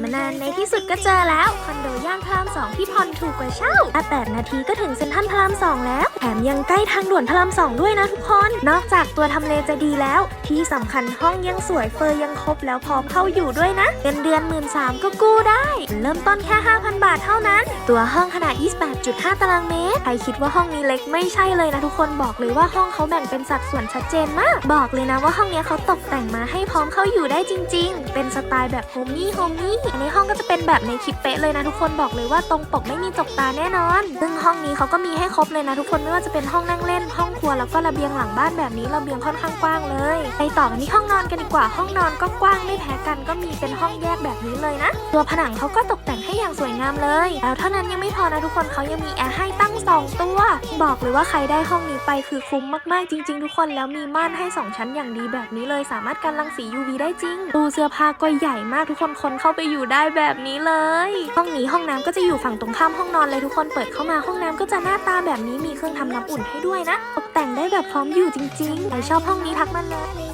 ามานานในที่สุดก็เจอแล้วคอนโดย่าน องที่ผ่อนถูกกว่าเช่าอ่แปดนาทีก็ถึงเซ็นทรัลพระรามสองแล้ว แถมยังใกล้ทางด่วนพระรามสองด้วยนะทุกคน นอกจากตัวทำเลจะดีแล้ว ที่สำคัญห้องยังสวยเฟอร์ยังครบแล้วพร้อมเข้าอยู่ด้วยนะ เงินเดือนหมื่นสามก็กู้ได้ เริ่มต้นแค่ 5,000 บาทเท่านั้น ตัวห้องขนาด 28.5 ตารางเมตร ใครคิดว่าห้องนี้เล็กไม่ใช่เลยนะทุกคนบอกเลยว่าห้องเขาแบ่งเป็นสัดส่วนชัดเจนมาก บอกเลยนะว่าห้องนี้เขาตกแต่งมาให้พร้อมเข้าอยู่ได้จริง ๆ เป็นสไตล์แบบโฮมี่โฮมมี่ในห้องก็จะเป็นแบบในคลิปเป๊ะเลยนะทุกคนบอกเลยว่าตรงปกไม่มีจกตาแน่นอน ซึ่งห้องนี้เขาก็มีให้ครบเลยนะทุกคนไม่ว่าจะเป็นห้องนั่งเล่น ห้องครัวแล้วก็ระเบียงหลังบ้านแบบนี้ระเบียงค่อนข้างกว้างเลยไปต่อกันที่ห้องนอนกันดีกว่าห้องนอนก็กว้างไม่แพ้กันก็มีเป็นห้องแยกแบบนี้เลยนะ ตัวผนังเขาก็ตกแต่งให้อย่างสวยงามเลย แล้วเท่านั้นยังไม่พอนะทุกคนเขายังมีแอร์ให้ตั้ง 2 ตัว บอกเลยว่าใครได้ห้องนี้ไปคือคุ้มมากๆจริง ๆ ทุกคนแล้วมีม่านให้ 2 ชั้นอย่างดีแบบนี้เลยสามารถกันรังสี UV ได้จริงตู้เสื้อผ้าก็ใหญ่มากทุกคนคนเข้าไปอยู่ได้แบบนี้เลย ห้องนี้ห้องน้ำก็จะอยู่ฝั่งตรงข้ามห้องนอนเลยทุกคนเปิดเข้ามาห้องน้ำก็จะหน้าตาแบบนี้มีเครื่องทำน้ำอุ่นให้ด้วยนะ ตกแต่งได้แบบพร้อมอยู่จริงๆใครชอบห้องนี้ทักมาเลย